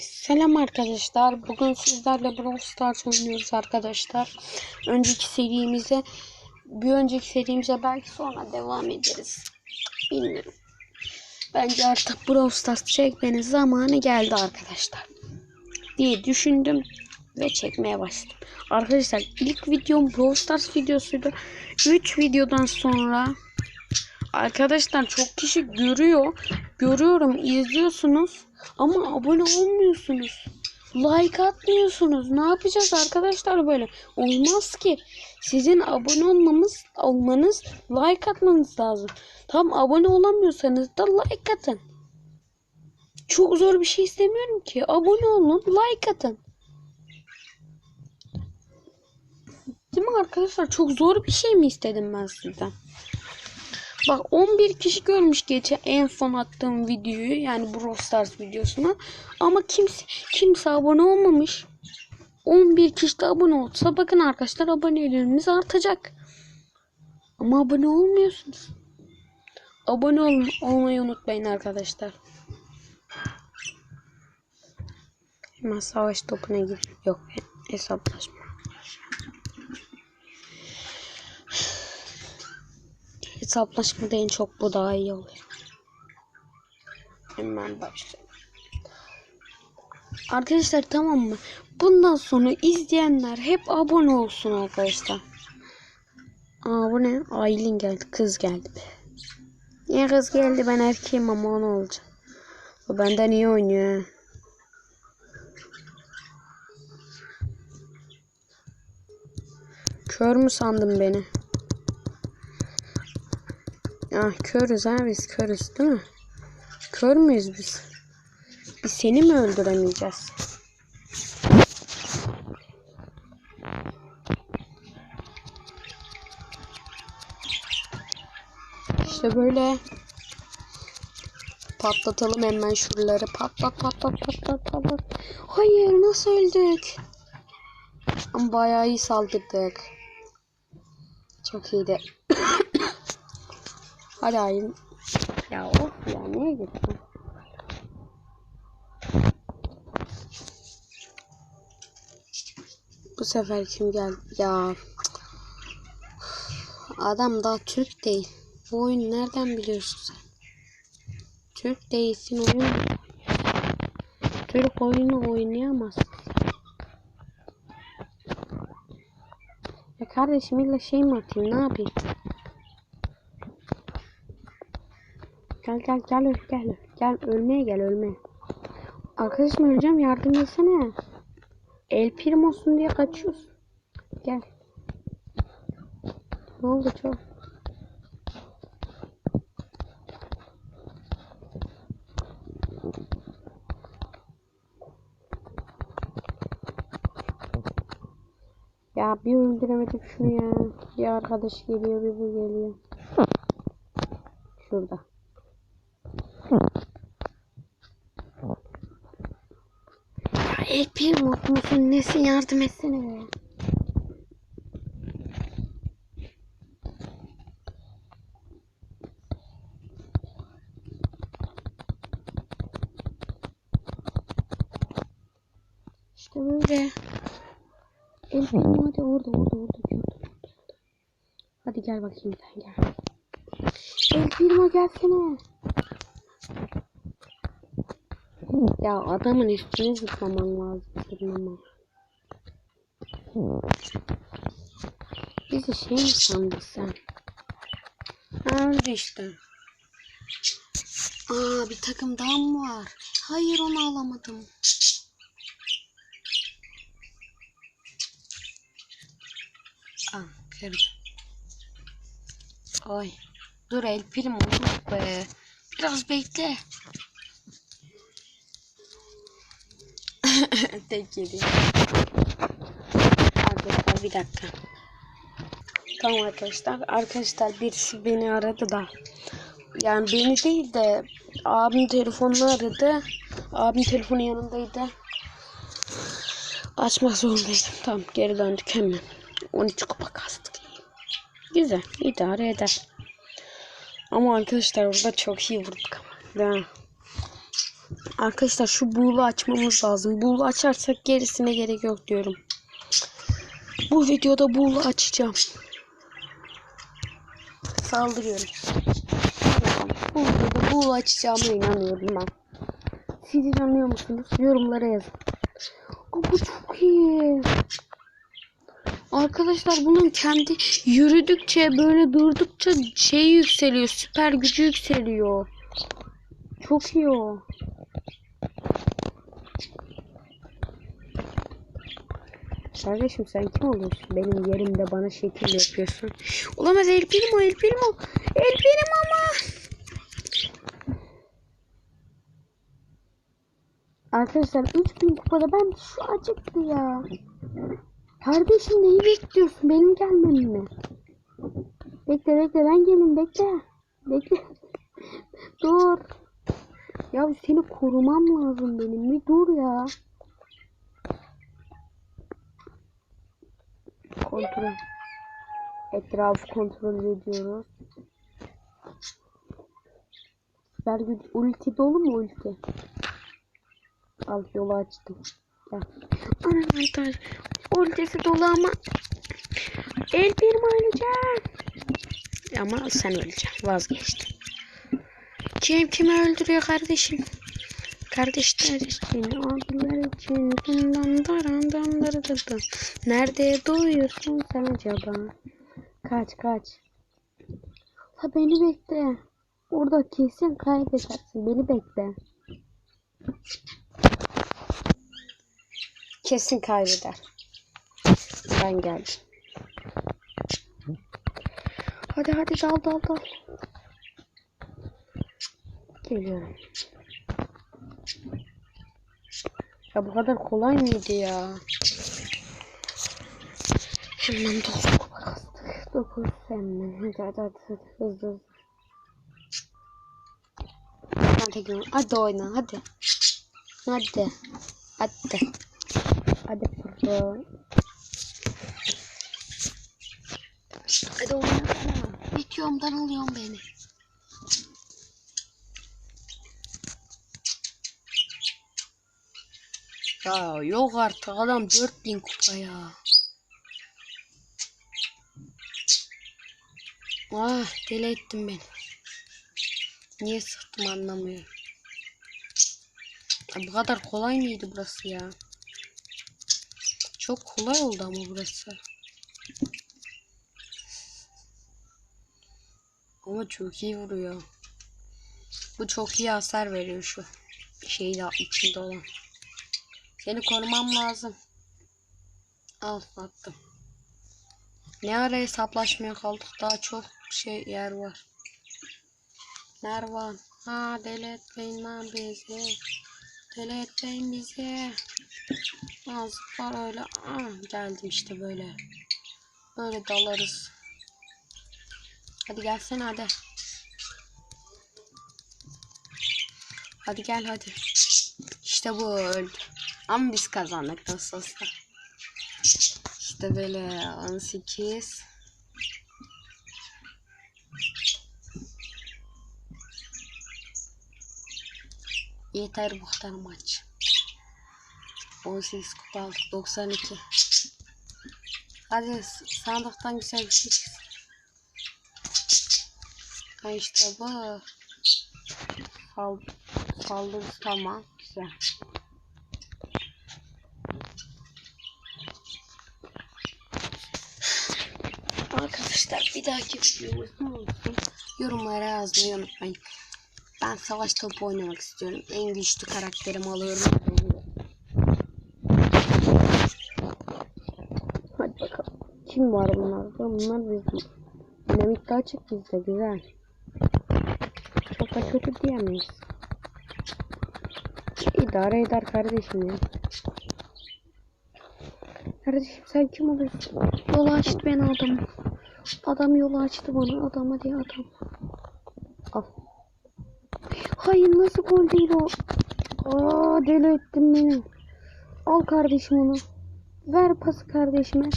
Selam arkadaşlar. Bugün sizlerle Brawl Stars oynuyoruz arkadaşlar. Önceki serimize bir önceki serimize belki sonra devam ederiz. Bilmiyorum. Bence artık Brawl Stars çekmenin zamanı geldi arkadaşlar. Diye düşündüm ve çekmeye başladım. Arkadaşlar ilk videom Brawl Stars videosuydu. 3 videodan sonra Arkadaşlar çok kişi görüyor. Görüyorum izliyorsunuz ama abone olmuyorsunuz. Like atmıyorsunuz. Ne yapacağız arkadaşlar böyle? Olmaz ki. Sizin abone olmamız olmanız like atmanız lazım. Tam abone olamıyorsanız da like atın. Çok zor bir şey istemiyorum ki. Abone olun, like atın. Değil mi arkadaşlar? Çok zor bir şey mi istedim ben sizden? Bak 11 kişi görmüş geçen en son attığım videoyu yani Brawl Stars videosunu ama kimse kimse abone olmamış. 11 kişi de abone olsa bakın arkadaşlar abonelerimiz artacak. Ama abone olmuyorsunuz. Abone olun, olmayı unutmayın arkadaşlar. Hemen savaş topuna gir. Yok hesaplaşma. Hesaplaşmada en çok bu daha iyi oluyor. Hemen başlayalım. Arkadaşlar tamam mı? Bundan sonra izleyenler hep abone olsun arkadaşlar. Aa bu ne? Aylin geldi. Kız geldi. Niye kız geldi? Ben erkeğim ama onu olacak. O benden iyi oynuyor. Kör mü sandın beni? Ah körüz ha biz körüz değil mi? Kör müyüz biz? Biz seni mi öldüremeyeceğiz? İşte böyle patlatalım hemen şuraları patlat patlat patlat patlat. Hayır nasıl öldük? Ama bayağı iyi saldırdık. Çok iyiydi. Hadi ayın. Ya of ya niye gittin? Bu sefer kim geldi? Ya adam daha Türk değil. Bu oyunu nereden biliyorsun sen? Türk değilsin oyun. Türk oyunu oynayamazsın. Ya kardeşim illa şey mi atayım ne yapayım? Gel gel gel gel. Gel ölmeye gel ölmeye. Arkadaşım öleceğim yardım etsene. El primosun diye kaçıyorsun. Gel. Ne oldu çok? Ya bir öldüremedik şunu ya. Bir arkadaş geliyor bir bu geliyor. Şurada. Ya bir musun nesin yardım etsene be. İşte böyle. El Primo hadi orada orada orada. Hadi gel bakayım sen gel. El Primo gelsene. Ya adamın üstüne zıplaman lazım zıplama. Bizi şey mi sandın sen? Öldü işte. Aa bir takım daha mı var? Hayır onu alamadım. Aa kırdım. Ay. Dur el prim oldu be. Biraz bekle. Tek yedi. Arkadaşlar bir dakika. Tamam arkadaşlar. Arkadaşlar birisi beni aradı da. Yani beni değil de abim telefonunu aradı. Abim telefonu yanındaydı. Açmak zorundaydım. Tamam geri döndük hemen. 13 kupa kastık. Güzel idare eder. Ama arkadaşlar burada çok iyi vurduk ama. Değil mi? Arkadaşlar şu buğulu açmamız lazım. Buğulu açarsak gerisine gerek yok diyorum. Bu videoda buğulu açacağım. Saldırıyorum. Bu videoda buğulu açacağıma inanıyorum ben. Siz inanıyor musunuz? Yorumlara yazın. Aa, bu çok iyi. Arkadaşlar bunun kendi yürüdükçe böyle durdukça şey yükseliyor. Süper gücü yükseliyor. Çok iyi o. Kardeşim sen kim oluyorsun? Benim yerimde bana şekil yapıyorsun. Olamaz El Primo, El Primo. El Primo ama. Arkadaşlar 3000 kupada ben şu acıktı ya. Kardeşim neyi bekliyorsun? Benim gelmemi mi? Bekle bekle ben gelin bekle. Bekle. dur. Ya seni korumam lazım benim. Bir dur ya. Kontrol. Etrafı kontrol ediyoruz. Süper güç. Ulti dolu mu ulti? Al yolu açtım. Gel. Anahtar. Ultisi dolu ama. El bir öleceğim. Ama sen öleceksin. Vazgeçtim. Kim kimi öldürüyor kardeşim? Kardeşler için, abiler için, bundan daran dandırdıdı. Nerede doğuyorsun sen acaba? Kaç kaç. Ha beni bekle. Orada kesin kaybedersin. Beni bekle. Kesin kaybeder. Ben geldim. Hadi hadi dal dal dal. Geliyorum. Ya bu kadar kolay mıydı ya? Hemen dokuz kupa kastık. Dokuz hemen. Hadi hadi hadi, hadi. hızlı hızlı. Ben tekrar. Hadi oyna hadi. Hadi. Hadi. Hadi fırla. Hadi oyna. Bitiyorumdan alıyorsun beni. Ya yok artık adam 4000 kupa ya. Ah deli ettin beni. Niye sıktım anlamıyorum. Ya bu kadar kolay mıydı burası ya? Çok kolay oldu ama burası. Ama çok iyi vuruyor. Bu çok iyi hasar veriyor şu şeyde içinde olan. Seni korumam lazım. Al attım. Ne ara hesaplaşmaya kaldık daha çok şey yer var. Nervan. Ha deli etmeyin lan bizi. Deli etmeyin bizi. Azıcık öyle. Ah, geldim işte böyle. Böyle dalarız. Hadi gelsene hadi. Hadi gel hadi. İşte bu öldü. Ama biz kazandık nasıl olsa. İşte böyle 18. Yeter bu kadar maç. 18 kupa aldık 92. Hadi sandıktan güzel bir şey çıksın. Ha işte bu. Sal saldırı tamam güzel. Arkadaşlar bir dahaki videomuz ne olsun? Yorumlara yazmayı unutmayın. Ben savaş topu oynamak istiyorum. En güçlü karakterimi alıyorum. Hadi bakalım. Kim var bunlarda? Bunlar bizim. Dinamik daha açık bizde güzel. Çok da kötü diyemeyiz. İdare eder kardeşim ya. Kardeşim sen kim oluyorsun? Yolu açtı beni adam. Yolu açtı bana. Adam hadi adam. Al. Hayır nasıl gol değil o? Aa deli ettin beni. Al kardeşim onu. Ver pası kardeşime.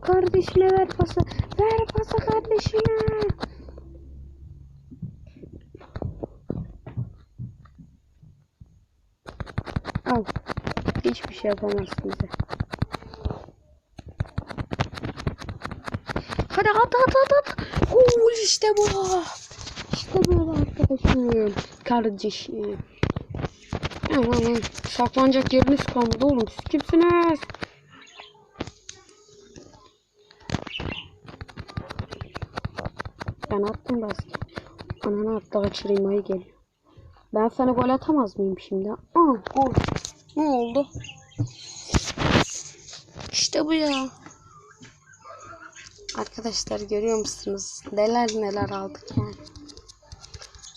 Kardeşime ver pası. Ver pası kardeşime. Al. Hiçbir şey yapamazsın bize. Hadi at at at at. Oo, işte bu. İşte böyle arkadaşım. Kardeşim. Saklanacak yeriniz kalmadı oğlum. Siz kimsiniz? Ben attım basket. Ananı attı kaçırayım ayı geliyor. Ben sana gol atamaz mıyım şimdi? Aa gol. Ne oldu? İşte bu ya. Arkadaşlar görüyor musunuz? Neler neler aldık yani.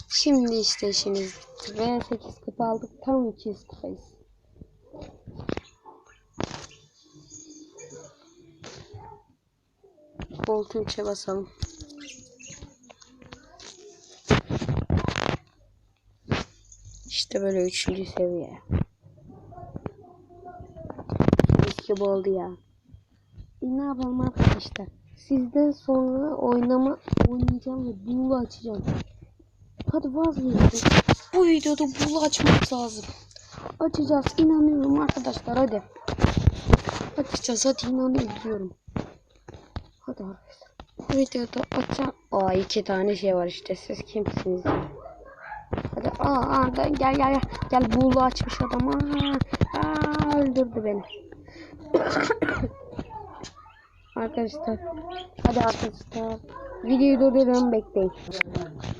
Şimdi işte işimiz bitti. Ve 8 kupa aldık. Tam 200 kupayız. Bolt 3'e basalım. İşte böyle üçüncü seviye. Keşke bu oldu ya. E ne yapalım arkadaşlar? Sizden sonra oynama oynayacağım ve bulu açacağım. Hadi vazgeçin. Bu videoda bulu açmak lazım. Açacağız. inanıyorum arkadaşlar hadi. Açacağız hadi inanıyorum. Hadi arkadaşlar. Bu videoda açacağım. Aa iki tane şey var işte. Siz kimsiniz? Hadi aa, aa da- gel gel gel. Gel bulu açmış adam. Aa, aa öldürdü beni. arkadaşlar. Hadi arkadaşlar. Videoyu durduruyorum bekleyin.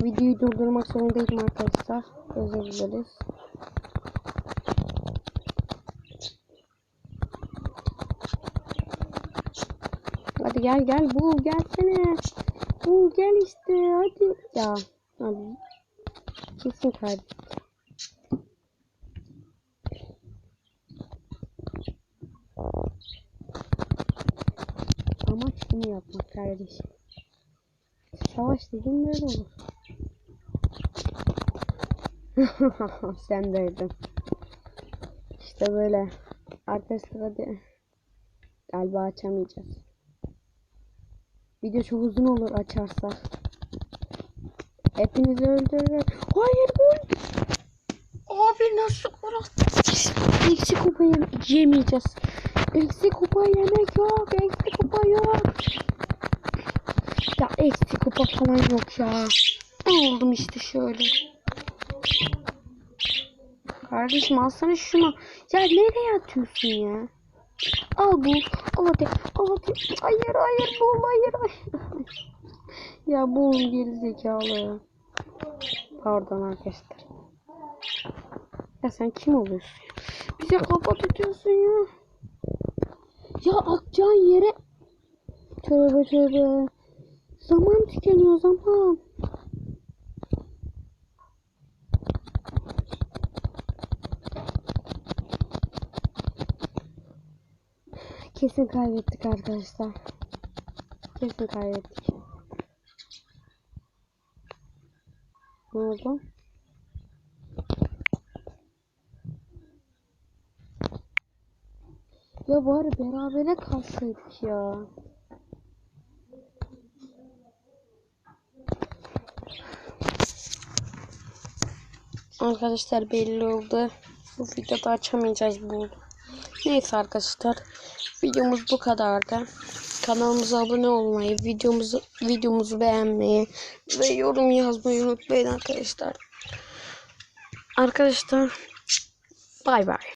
Videoyu durdurmak zorundayım arkadaşlar. Özür dileriz. Hadi gel gel bul gelsene. Bul gel işte hadi. Ya hadi. Kesin kaybettik. Kardeşim. Savaş dediğin böyle olur. Sen öldün. İşte böyle. Arkadaşlar hadi. Galiba açamayacağız. Video çok uzun olur açarsak. Hepinizi öldürür. Hayır öldü. Abi nasıl orası? Eksi kupa yem yemeyeceğiz. Eksi kupa yemek yok. Eksi kupa yok. Ya eksi kupa falan yok ya. Oldum işte şöyle. Kardeşim alsana şunu. Ya nereye atıyorsun ya? Al bu. Al hadi. Al hadi. Hayır hayır bu. Hayır hayır. ya bu geri zekalı. Pardon arkadaşlar. Ya sen kim oluyorsun? Bize kafa tutuyorsun ya. Ya atacağın yere. Tövbe tövbe. Zaman tükeniyor zaman. Kesin kaybettik arkadaşlar. Kesin kaybettik. Ne oldu? Ya bari berabere kalsaydık ya. Arkadaşlar belli oldu. Bu videoda açamayacağız bu. Neyse arkadaşlar. Videomuz bu kadardı. Kanalımıza abone olmayı, videomuzu videomuzu beğenmeyi ve yorum yazmayı unutmayın arkadaşlar. Arkadaşlar bay bay.